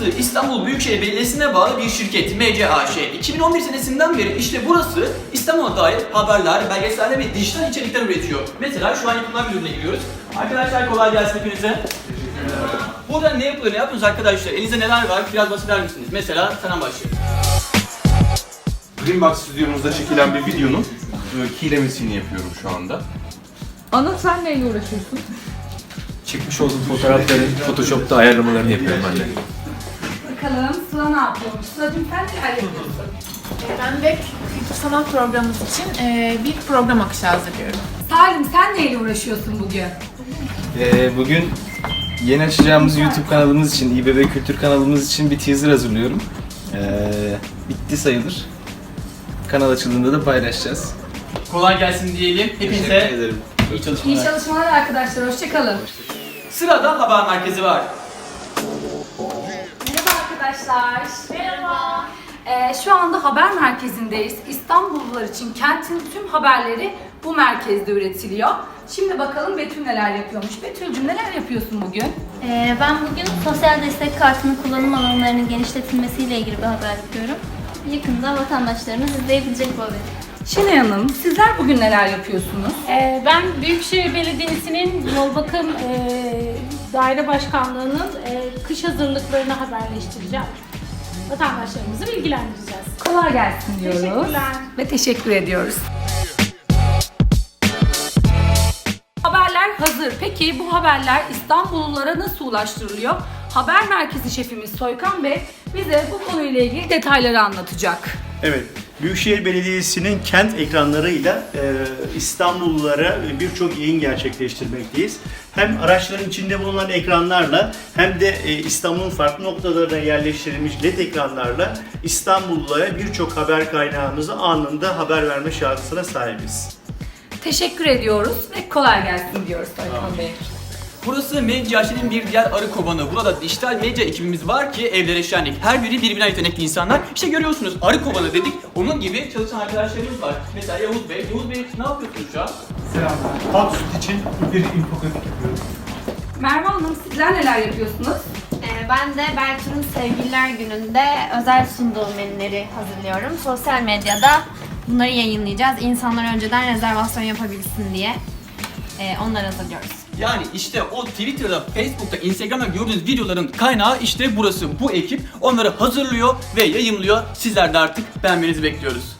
Burası İstanbul Büyükşehir Belediyesi'ne bağlı bir şirket MCAŞ. 2011 senesinden beri işte burası İstanbul'a dair haberler, belgeseller ve dijital içerikler üretiyor. Mesela şu an yapımlar bölümüne giriyoruz. Arkadaşlar kolay gelsin hepinize. Burada ne yapılıyor, ne yapıyorsunuz arkadaşlar? Elinizde neler var? Biraz bahseder misiniz? Mesela sana başlayalım. Greenbox stüdyomuzda çekilen bir videonun e, keylemesini yapıyorum şu anda. Anıl sen neyle uğraşıyorsun? Çıkmış olduğum fotoğrafların Photoshop'ta ayarlamalarını yapıyorum ben de. Bakalım Sıla ne yapıyormuş? Sıla'cığım sen neler yapıyorsun? Ben de kültür sanat programımız için e, bir program akışı hazırlıyorum. Salim sen neyle uğraşıyorsun bugün? Ee, bugün yeni açacağımız YouTube kanalımız için, İBB Kültür kanalımız için bir teaser hazırlıyorum. Ee, bitti sayılır. Kanal açıldığında da paylaşacağız. Kolay gelsin diyelim. Teşekkür Hepinize ederim. iyi çalışmalar. İyi çalışmalar arkadaşlar, hoşçakalın. Sırada haber merkezi var. Merhaba arkadaşlar. Merhaba. Ee, şu anda haber merkezindeyiz. İstanbullular için kentin tüm haberleri bu merkezde üretiliyor. Şimdi bakalım Betül neler yapıyormuş. Betül'cüm neler yapıyorsun bugün? Ee, ben bugün sosyal destek kartının kullanım alanlarının genişletilmesiyle ilgili bir haber yapıyorum. Yakında vatandaşlarımız izleyebilecek bu haberi. Şenay Hanım, sizler bugün neler yapıyorsunuz? Ee, Ben Büyükşehir Belediyesi'nin yol bakım e, daire başkanlığının e, kış hazırlıklarını haberleştireceğim. Vatandaşlarımızı bilgilendireceğiz. Kolay gelsin diyoruz. Teşekkürler. Ve teşekkür ediyoruz. Haberler hazır. Peki bu haberler İstanbullulara nasıl ulaştırılıyor? Haber merkezi şefimiz Soykan Bey bize bu konuyla ilgili detayları anlatacak. Evet, Büyükşehir Belediyesi'nin kent ekranlarıyla e, İstanbullulara birçok yayın gerçekleştirmekteyiz. Hem araçların içinde bulunan ekranlarla hem de e, İstanbul'un farklı noktalarına yerleştirilmiş LED ekranlarla İstanbullulara birçok haber kaynağımızı anında haber verme şansına sahibiz. Teşekkür ediyoruz ve kolay gelsin diyoruz Soykan Bey. Burası Medyaşi'nin bir diğer arı kovanı. Burada dijital medya ekibimiz var ki evlere şenlik. Her biri birbirine yetenekli insanlar. İşte görüyorsunuz arı kovanı dedik. Onun gibi çalışan arkadaşlarımız var. Mesela Yavuz Bey. Yavuz Bey ne yapıyorsunuz şu an? Halk süt için bir infografik yapıyoruz. Merve Hanım sizler neler yapıyorsunuz? Ee, Ben de Bertur'un Sevgililer Günü'nde özel sunduğu menüleri hazırlıyorum. Sosyal medyada bunları yayınlayacağız. İnsanlar önceden rezervasyon yapabilsin diye ee, onları hazırlıyoruz. Yani işte o Twitter'da, Facebook'ta, Instagram'da gördüğünüz videoların kaynağı işte burası. Bu ekip onları hazırlıyor ve yayımlıyor. Sizler de artık beğenmenizi bekliyoruz.